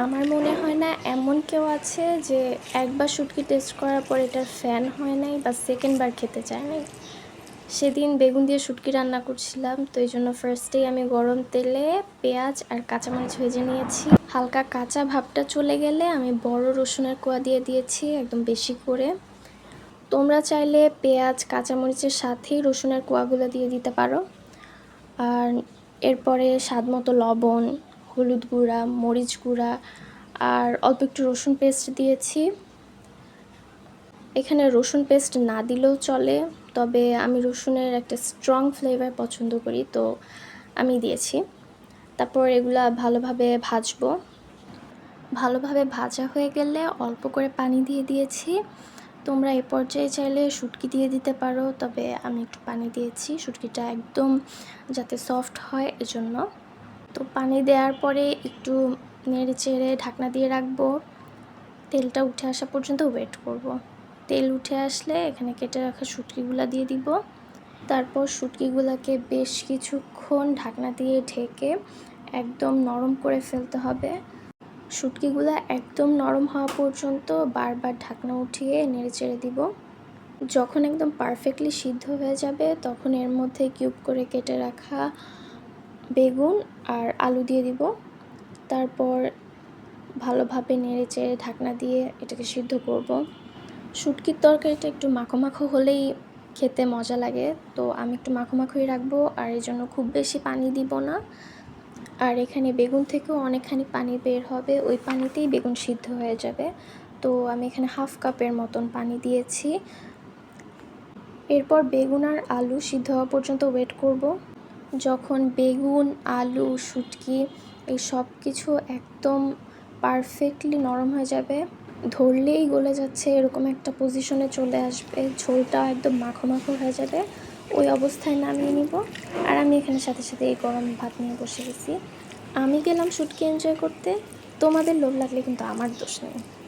আমার মনে হয় না এমন কেউ আছে যে একবার শুটকি টেস্ট করার পর এটার ফ্যান হয় নাই বা সেকেন্ডবার খেতে চায় নাই। সেদিন বেগুন দিয়ে শুটকি রান্না করছিলাম, তো এই জন্য ফার্স্টেই আমি গরম তেলে পেঁয়াজ আর কাঁচামরিচ ভেজে নিয়েছি। হালকা কাঁচা ভাবটা চলে গেলে আমি বড় রসুনের কোয়া দিয়ে দিয়েছি একদম বেশি করে। তোমরা চাইলে পেঁয়াজ, কাঁচামরিচের সাথেই রসুনের কোয়াগুলো দিয়ে দিতে পারো। আর এরপরে স্বাদ মতো লবণ হলুদ গুঁড়া, মরিচ গুঁড়া আর অল্প একটু রসুন পেস্ট দিয়েছি। এখানে রসুন পেস্ট না দিলেও চলে, তবে আমি রসুনের একটা স্ট্রং ফ্লেভার পছন্দ করি, তো আমি দিয়েছি। তারপর এগুলা ভালোভাবে ভাজবো। ভালোভাবে ভাজা হয়ে গেলে অল্প করে পানি দিয়ে দিয়েছি। তোমরা এ পর্যায়ে চাইলে শুটকি দিয়ে দিতে পারো, তবে আমি একটু পানি দিয়েছি, শুটকিটা একদম যাতে সফট হয় এজন্য। তো পানি দেওয়ার পরে একটু নেড়ে চেড়ে ঢাকনা দিয়ে রাখব। তেলটা উঠে আসা পর্যন্ত ওয়েট করব। তেল উঠে আসলে এখানে কেটে রাখা শুটকিগুলো দিয়ে দিব। তারপর শুটকিগুলোকে বেশ কিছুক্ষণ ঢাকনা দিয়ে ঢেকে একদম নরম করে ফেলতে হবে। শুটকিগুলো একদম নরম হওয়া পর্যন্ত বারবার ঢাকনা উঠিয়ে নেড়ে চেড়ে দিব। যখন একদম পারফেক্টলি সিদ্ধ হয়ে যাবে, তখন এর মধ্যে কিউব করে কেটে রাখা বেগুন আর আলু দিয়ে দিব। তারপর ভালোভাবে নেড়ে চেড়ে ঢাকনা দিয়ে এটাকে সিদ্ধ করব। শুটকির তরকারিটা একটু মাখো মাখো হলেই খেতে মজা লাগে। তো আমি একটু মাখো মাখোই রাখব আর এই জন্য খুব বেশি পানি দিব না। আর এখানে বেগুন থেকেও অনেকখানি পানি বের হবে। ওই পানিতেই বেগুন সিদ্ধ হয়ে যাবে। তো আমি এখানে হাফ কাপের মতন পানি দিয়েছি। এরপর বেগুন আর আলু সিদ্ধ হওয়া পর্যন্ত ওয়েট করব। যখন বেগুন, আলু, শুটকি এই সব কিছু একদম পারফেক্টলি নরম হয়ে যাবে, ধরলেই গলে যাচ্ছে, এরকম একটা পজিশনে চলে আসবে, ঝোলটা একদম মাখো মাখো হয়ে যাবে। ওই অবস্থায় নামিয়ে নিব। আর আমি এখানে সাথে সাথে এই গরম ভাত নিয়ে বসে গেছি। আমি গেলাম শুটকি এনজয় করতে। তোমাদের লোভ লাগলে কিন্তু আমার দোষ নেই।